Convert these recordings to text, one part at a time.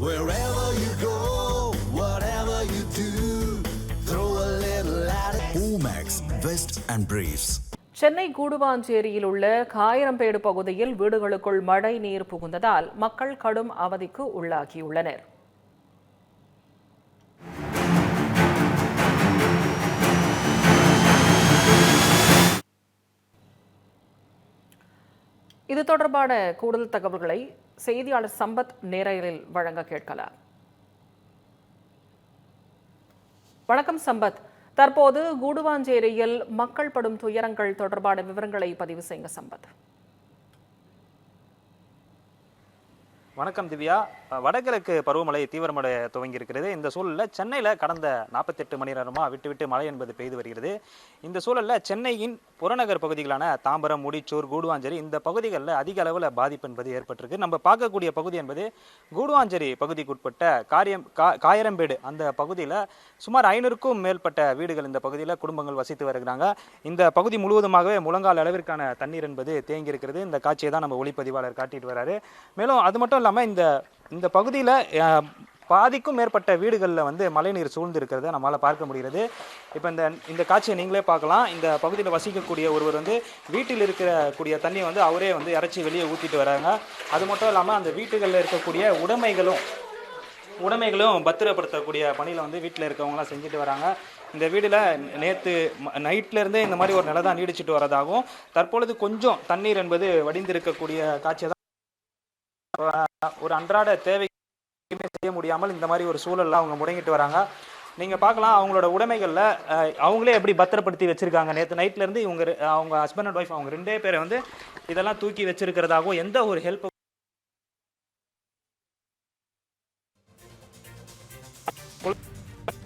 Wherever you go, whatever you do, throw a little at it. Omax, Vest and Briefs. Chennai கூடுவாஞ்சேரியில் உள்ள காயிரம்பேடு பகுதியில் வீடுகளுக்குள் மழை நீர் புகுந்ததால் மக்கள் கடும் அவதிக்கு உள்ளாகியுள்ளனர் இது தொடர்பான கூடுதல் தகவல்களை செய்தியாளர் சம்பத் நேரையில் வழங்க கேட்கலாம். வணக்கம் சம்பத். தற்போது கூடுவாஞ்சேரியில் மக்கள் படும் துயரங்கள் தொடர்பான விவரங்களை பதிவு செய்யுங்க சம்பத். வணக்கம் திவ்யா. வடகிழக்கு பருவமழை தீவிரமடைய துவங்கி இருக்கிறது இந்த சூழலில் சென்னையில் கடந்த நாற்பத்தெட்டு மணி நேரமாக விட்டு விட்டு மழை என்பது பெய்து வருகிறது. இந்த சூழலில் சென்னையின் புறநகர் பகுதிகளான தாம்பரம் முடிச்சூர் கூடுவாஞ்சேரி இந்த பகுதிகளில் அதிக அளவில் பாதிப்பு என்பது ஏற்பட்டிருக்கு. நம்ம பார்க்கக்கூடிய பகுதி என்பது கூடுவாஞ்சேரி பகுதிக்குட்பட்ட காரியம் கா காயரம்பேடு அந்த பகுதியில் சுமார் ஐநூறுக்கும் மேற்பட்ட வீடுகள் இந்த பகுதியில் குடும்பங்கள் வசித்து வருகிறாங்க. இந்த பகுதி முழுவதுமாகவே முழங்கால் அளவிற்கான தண்ணீர் என்பது தேங்கியிருக்கிறது. இந்த காட்சியை தான் நம்ம ஒளிப்பதிவாளர் காட்டிட்டு வராரு. மேலும் அது மட்டும் இல்லாமல் இந்த இந்த பகுதியில் பாதிக்கும் மேற்பட்ட வீடுகளில் வந்து மழைநீர் சூழ்ந்து இருக்கிறத நம்மளால் பார்க்க முடிகிறது. இப்போ இந்த இந்த காட்சியை நீங்களே பார்க்கலாம். இந்த பகுதியில் வசிக்கக்கூடிய ஒருவர் வந்து வீட்டில் இருக்கக்கூடிய தண்ணியை வந்து அவரே வந்து இறச்சி வெளியே ஊற்றிட்டு வராங்க. அது மட்டும் இல்லாமல் அந்த வீட்டுகளில் இருக்கக்கூடிய உடைமைகளும் உடைமைகளும் பத்திரப்படுத்தக்கூடிய பணியில் வந்து வீட்டில் இருக்கவங்களாம் செஞ்சுட்டு வராங்க. இந்த வீடில் நேற்று நைட்லேருந்தே இந்த மாதிரி ஒரு நிலை தான் நீடிச்சிட்டு வரதாகவும் தற்பொழுது கொஞ்சம் தண்ணீர் என்பது வடிந்திருக்கக்கூடிய காட்சியை தான் ஒரு அன்றாட தேவைக்குமே செய்ய முடியாமல் இந்த மாதிரி ஒரு சூழலில் அவங்க முடங்கிட்டு வராங்க. நீங்க பார்க்கலாம் அவங்களோட உடைமைகள்ல அவங்களே எப்படி பத்திரப்படுத்தி வச்சிருக்காங்க. நேற்று நைட்ல இருந்து இவங்க அவங்க ஹஸ்பண்ட் அண்ட் ஒய்ஃப் அவங்க ரெண்டே பேரை வந்து இதெல்லாம் தூக்கி வச்சிருக்கிறதாகவும் எந்த ஒரு ஹெல்ப்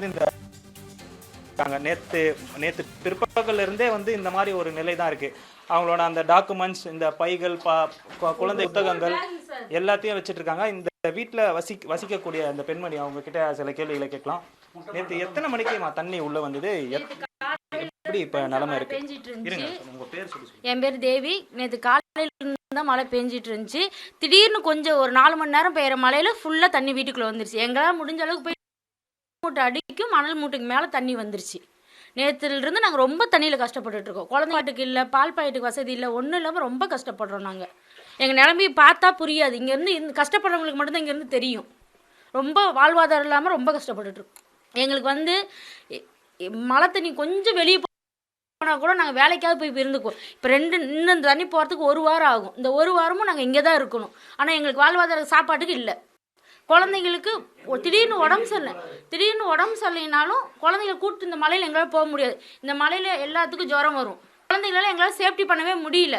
இந்த நேற்று நேத்து நேத்து பிற்பகல்ல இருந்தே வந்து இந்த மாதிரி ஒரு நிலை தான் இருக்கு. அவங்களோட அந்த டாக்குமெண்ட்ஸ் இந்த பைகள் பா குழந்தை புத்தகங்கள் எல்லாத்தையும் வச்சிட்டு இருக்காங்க இந்த வீட்ல வசி வசிக்கக்கூடிய அந்த பெண்மணி அவங்க கிட்ட சில கேள்விகளை கேட்கலாம். நேத்து எத்தனை மணிக்குமா தண்ணி உள்ள வந்தது? எப்படி இப்ப நிலைமை இருக்கு? என் பேர் தேவி. நேற்று காலையில தான் மழை பெஞ்சிட்டு இருந்துச்சு திடீர்னு கொஞ்சம் ஒரு நாலு மணி நேரம் பெய்யுற மழையில ஃபுல்லா தண்ணி வீட்டுக்குள்ள வந்துருச்சு. எங்களால் முடிஞ்ச அளவுக்கு போய் மூட்டை அடிக்கும் மணல் மூட்டைக்கு மேலே தண்ணி வந்துருச்சு. நேத்துல இருந்து நாங்கள் ரொம்ப தண்ணியில் கஷ்டப்பட்டுட்டு இருக்கோம் குழந்தைங்களுக்கு இல்லை பால் பாக்கெட்டுக்கு வசதி இல்லை ஒன்றும் இல்லாமல் ரொம்ப கஷ்டப்படுறோம் நாங்கள் எங்கள் நிலமையை பார்த்தா புரியாது. இங்கேருந்து இந்த கஷ்டப்படுறவங்களுக்கு மட்டும்தான் இங்கேருந்து தெரியும். ரொம்ப வாழ்வாதாரம் இல்லாமல் ரொம்ப கஷ்டப்பட்டுட்டு எங்களுக்கு வந்து மழை தண்ணி கொஞ்சம் வெளியே போனால் கூட நாங்கள் வேலைக்காவது போய் இருந்துக்குவோம். இப்போ ரெண்டு இன்னும் இந்த தண்ணி போகிறதுக்கு ஒரு வாரம் ஆகும். இந்த ஒரு வாரமும் நாங்கள் இங்கே தான் இருக்கணும். ஆனால் எங்களுக்கு வாழ்வாதார சாப்பாட்டுக்கு இல்லை. குழந்தைங்களுக்கு திடீர்னு உடம்பு சரியில்லை. திடீர்னு உடம்பு சரியினாலும் குழந்தைங்களை கூப்பிட்டு இந்த மலையில் எங்களால் போக முடியாது. இந்த மலையில் எல்லாத்துக்கும் ஜுரம் வரும். குழந்தைங்களால எங்களால் சேஃப்டி பண்ணவே முடியல.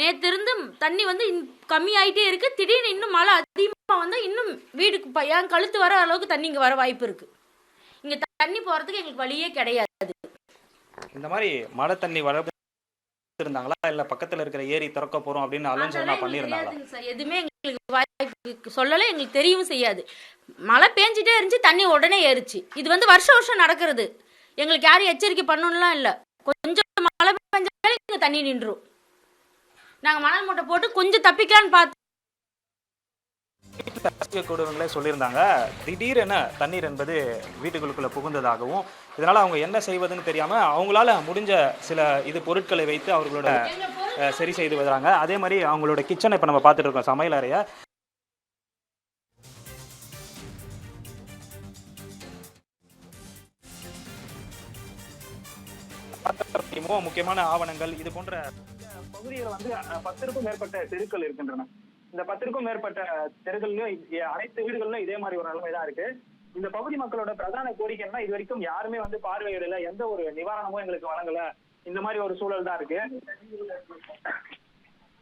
நேற்று இருந்து தண்ணி வந்து கம்மியாயிட்டே இருக்கு. திடீர்னு இன்னும் மழை அதிகமாக வந்தால் இன்னும் வீடுக்கு என் கழுத்து வர அளவுக்கு தண்ணி இங்கே வர வாய்ப்பு இருக்கு. இங்கே தண்ணி போகிறதுக்கு எங்களுக்கு வழியே கிடையாது. இந்த மாதிரி மழை தண்ணி வர இருந்தாங்களா இல்ல பக்கத்துல இருக்கிற ஏரி திறக்க போறோம் அப்படின்னு தெரியாதுங்க சார். எதுவுமே எங்களுக்கு வாய்ப்பு சொல்லலை. எங்களுக்கு தெரியவும் செய்யாது. மழை பேஞ்சிட்டே இருந்துச்சு தண்ணி உடனே ஏறுச்சு. இது வந்து வருஷம் வருஷம் நடக்கிறது. எங்களுக்கு யாரும் எச்சரிக்கை பண்ணணும்லாம் இல்லை. கொஞ்சம் மழை பெஞ்சாலே இங்கே தண்ணி நின்றும் நாங்கள் மணல் மூட்டை போட்டு கொஞ்சம் தப்பிக்கலான்னு பார்த்து கூடுவங்களே சொல்லியிருந்தாங்க. திடீரென தண்ணீர் என்பது வீட்டுகளுக்குள்ள புகுந்ததாகவும் இதனால அவங்க என்ன செய்வதுன்னு தெரியாம அவங்களால முடிஞ்ச சில இது பொருட்களை வைத்து அவர்களோட சரி செய்து வராங்க அதே மாதிரி அவங்களோட கிச்சனை இப்ப நம்ம பார்த்துட்டு இருக்கோம். சமையல் அறைய. முக்கியமோ முக்கியமான ஆவணங்கள் இது போன்ற பகுதியில் வந்து பத்திற்கும் மேற்பட்ட தெருக்கள் இருக்கின்றன. இந்த பத்திற்கும் மேற்பட்ட தெருக்கள்லயும் அனைத்து வீடுகளிலும் இதே மாதிரி ஒரு நிலைமை தான் இருக்கு. இந்த பகுதி மக்களோட பிரதான கோரிக்கைன்னா இது வரைக்கும் யாருமே வந்து பார்வையிடல எந்த ஒரு நிவாரணமும் எங்களுக்கு வழங்கல. இந்த மாதிரி ஒரு சூழல் தான் இருக்கு.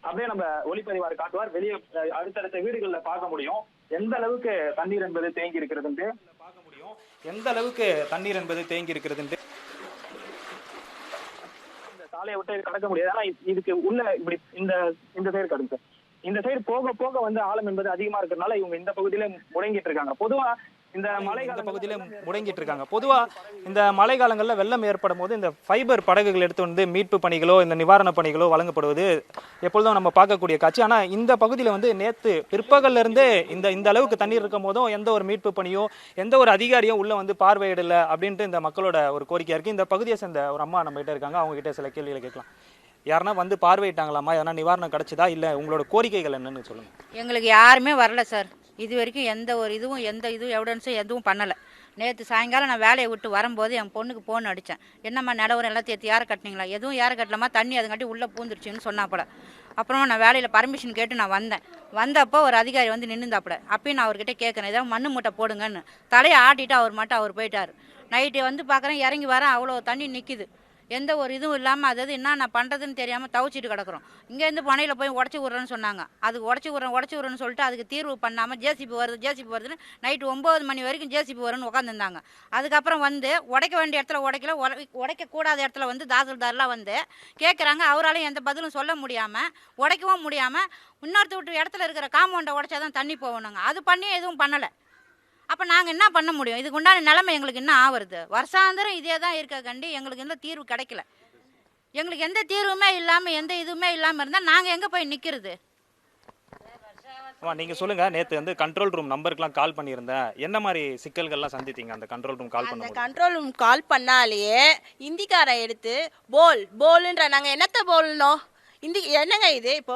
அப்படியே நம்ம ஒளிப்பதிவார் காட்டுவார். வெளியே அடுத்தடுத்த வீடுகள்ல பார்க்க முடியும். எந்த அளவுக்கு தண்ணீர் என்பது தேங்கி இருக்கிறதுன்ட்டு. பார்க்க முடியும். எந்த அளவுக்கு தண்ணீர் என்பது தேங்கி இருக்கிறது சாலையை விட்டு கடக்க முடியாது. ஆனா இதுக்கு உள்ள இப்படி இந்த இந்த சைடு கடக்கு இந்த சைடு போக போக வந்து ஆழம் என்பது அதிகமா இருக்கிறதுனால இவங்க இந்த பகுதியில முடங்கிட்டு இருக்காங்க. பொதுவா இந்த மழை இந்த பகுதியில முடங்கிட்டு இருக்காங்க பொதுவா இந்த மழை காலங்கள்ல வெள்ளம் ஏற்படும் போது இந்த ஃபைபர் படகுகள் எடுத்து வந்து மீட்பு பணிகளோ இந்த நிவாரண பணிகளோ வழங்கப்படுவது எப்பொழுதும் நம்ம பார்க்கக்கூடிய காட்சி. ஆனா இந்த பகுதியில வந்து நேத்து பிற்பகல்ல இருந்தே இந்த இந்த அளவுக்கு தண்ணீர் இருக்கும் போதும் எந்த ஒரு மீட்பு பணியோ எந்த ஒரு அதிகாரியும் உள்ள வந்து பார்வையிடல அப்படின்ட்டு இந்த மக்களோட ஒரு கோரிக்கையா இருக்கு. இந்த பகுதியை சேர்ந்த ஒரு அம்மா நம்ம கிட்ட இருக்காங்க. அவங்க கிட்ட சில கேள்விகளை கேட்கலாம். யாருன்னா வந்து பார்வையிட்டாங்களாமா எதனா நிவாரணம் கிடைச்சதா? இல்ல உங்களோட கோரிக்கைகள் என்னன்னு சொல்லுங்க. எங்களுக்கு யாருமே வரல சார். இது வரைக்கும் எந்த ஒரு இதுவும் எந்த இதுவும் எவிடன்ஸும் எதுவும் பண்ணலை. நேற்று சாயங்காலம் நான் வேலையை விட்டு வரும்போது என் பொண்ணுக்கு ஃபோன் அடித்தேன் என்னம்மா நிலவரம் எல்லாம் தேர்த்து யாரை கட்டினீங்களா? எதுவும் யாரை கட்டலாமா தண்ணி அதுங்காட்டி உள்ளே பூந்துருச்சுன்னு சொன்னாப்பட அப்புறமா நான் வேலையில் பர்மிஷன் கேட்டு நான் வந்தேன். வந்தப்போ ஒரு அதிகாரி வந்து நின்றுந்தாப்பட அப்பயும் நான் அவர்கிட்ட கேட்குறேன் ஏதாவது மண்ணு மூட்டை போடுங்கன்னு. தலையை ஆட்டிட்டு அவர் மட்டும் அவர் போயிட்டார். நைட்டு வந்து பார்க்குறேன் இறங்கி வரேன் அவ்வளோ தண்ணி நிற்கிது எந்த ஒரு இதுவும் இல்லாமல் அதாவது என்ன நான் பண்ணுறதுன்னு தெரியாமல் தவிச்சிட்டு கிடக்குறோம். இங்கேருந்து பனையில் போய் உடச்சி விட்றேன்னு சொன்னாங்க. அதுக்கு உடச்சி விட்றேன் உடச்சி விட்றேன்னு சொல்லிட்டு அதுக்கு தீர்வு பண்ணாமல் ஜேசிபி வருது ஜேசிபி வருதுன்னு நைட்டு ஒம்பது மணி வரைக்கும் ஜேசிபி வரும்னு உட்காந்துருந்தாங்க அதுக்கப்புறம் வந்து உடைக்க வேண்டிய இடத்துல உடைக்கல உடைக்க உடைக்கக்கூடாத இடத்துல வந்து தாசில்தார்லாம் வந்து கேட்குறாங்க அவராலையும் எந்த பதிலும் சொல்ல முடியாமல் உடைக்கவும் முடியாமல் இன்னொருத்த விட்டு இடத்துல இருக்கிற காம்பவுண்டை உடைச்சாதான் தண்ணி போகணுங்க. அது பண்ணி எதுவும் பண்ணலை. அப்போ நாங்கள் என்ன பண்ண முடியும்? இதுக்கு உண்டான நிலைமை எங்களுக்கு என்ன ஆவறது? வருஷாந்திரம் இதே தான் இருக்க கண்டி எங்களுக்கு எந்த தீர்வு கிடைக்கல. எங்களுக்கு எந்த தீர்வுமே இல்லாமல் எந்த இதுவுமே இல்லாமல் இருந்தால் நாங்கள் எங்கே போய் நிற்கிறது ஆமா நீங்க சொல்லுங்க. நேத்து வந்து கண்ட்ரோல் ரூம் நம்பருக்குலாம் கால் பண்ணியிருந்தேன். என்ன மாதிரி சிக்கல்கள்லாம் சந்தித்தீங்க அந்த கண்ட்ரோல் ரூம் கால் அந்த பண்ணும்போது? கண்ட்ரோல் ரூம் கால் பண்ணாலேயே இந்திக்காரன் எடுத்து போல் போலுன்ற நாங்கள் என்னத்த போல்னோம்? இந்தி என்னங்க இது? இப்போ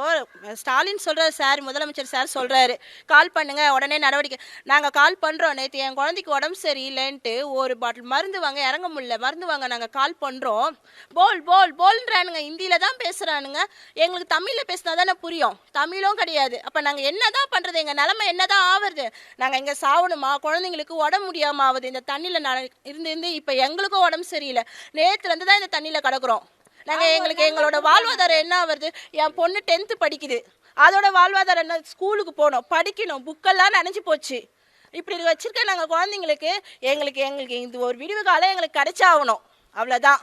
ஸ்டாலின் சொல்றாரு சார் முதலமைச்சர் சார் சொல்றாரு. கால் பண்ணுங்க உடனே நடவடிக்கை. நாங்கள் கால் பண்றோம் நேற்று என் குழந்தைக்கு உடம்பு சரியில்லைன்ட்டு ஒரு பாட்டில் மருந்து வாங்க இறங்க முடியல மருந்து வாங்க நாங்கள் கால் பண்றோம். போல் போல் போல்ன்றானுங்க. ஹிந்தியில தான் பேசுறானுங்க. எங்களுக்கு தமிழில் பேசினா தானே புரியும். தமிழும் கிடையாது. அப்போ நாங்கள் என்னதான் பண்றது? எங்கள் நிலமை என்னதான் ஆவறது? நாங்கள் இங்கே சாவணுமா? குழந்தைங்களுக்கு உடம்பு முடியாம ஆகுது இந்த தண்ணியில் நட இருந்து இருந்து இப்போ எங்களுக்கும் உடம்பு சரியில்லை. நேற்றுலேருந்து தான் இந்த தண்ணியில் கிடக்குறோம். நாங்கள் எங்களுக்கு எங்களோட வாழ்வாதாரம் என்ன வருது என் பொண்ணு டென்த்து படிக்குது. அதோட வாழ்வாதாரம் என்ன? ஸ்கூலுக்கு போகணும் படிக்கணும். புக்கெல்லாம் நனைஞ்சு போச்சு. இப்படி வச்சிருக்க நாங்கள் குழந்தைங்களுக்கு எங்களுக்கு எங்களுக்கு இது ஒரு விடிவு காலம் எங்களுக்கு கிடைச்சாகணும். அவ்வளோதான்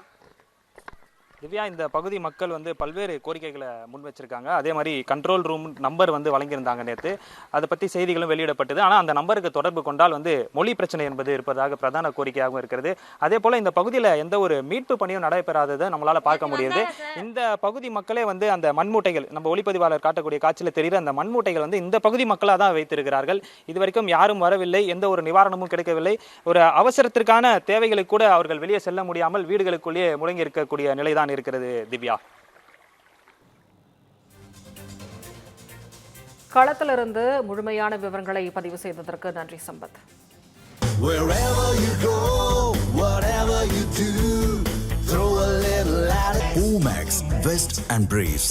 திவ்யா இந்த பகுதி மக்கள் வந்து பல்வேறு கோரிக்கைகளை முன் வச்சிருக்காங்க அதே மாதிரி கண்ட்ரோல் ரூம் நம்பர் வந்து வழங்கியிருந்தாங்க நேற்று அதை பற்றி செய்திகளும் வெளியிடப்பட்டது. ஆனால் அந்த நம்பருக்கு தொடர்பு கொண்டால் வந்து மொழி பிரச்சனை என்பது இருப்பதாக பிரதான கோரிக்கையாகவும் இருக்கிறது. அதே போல இந்த பகுதியில் எந்த ஒரு மீட்பு பணியும் நடைபெறாததை நம்மளால பார்க்க முடியுது. இந்த பகுதி மக்களே வந்து அந்த மண்மூட்டைகள் நம்ம ஒளிப்பதிவாளர் காட்டக்கூடிய காட்சியில் தெரிகிற அந்த மண்மூட்டைகள் வந்து இந்த பகுதி மக்களாக தான் வைத்திருக்கிறார்கள். இதுவரைக்கும் யாரும் வரவில்லை. எந்த ஒரு நிவாரணமும் கிடைக்கவில்லை. ஒரு அவசரத்திற்கான தேவைகளுக்கு கூட அவர்கள் வெளியே செல்ல முடியாமல் வீடுகளுக்குள்ளேயே முடங்கி இருக்கக்கூடிய நிலைதான் இருக்கிறது திவ்யா களத்திலிருந்து முழுமையான விவரங்களை பதிவு செய்ததற்கு நன்றி Sampath Wherever you go, whatever you do, throw a little at it. Omax, Vest and Briefs.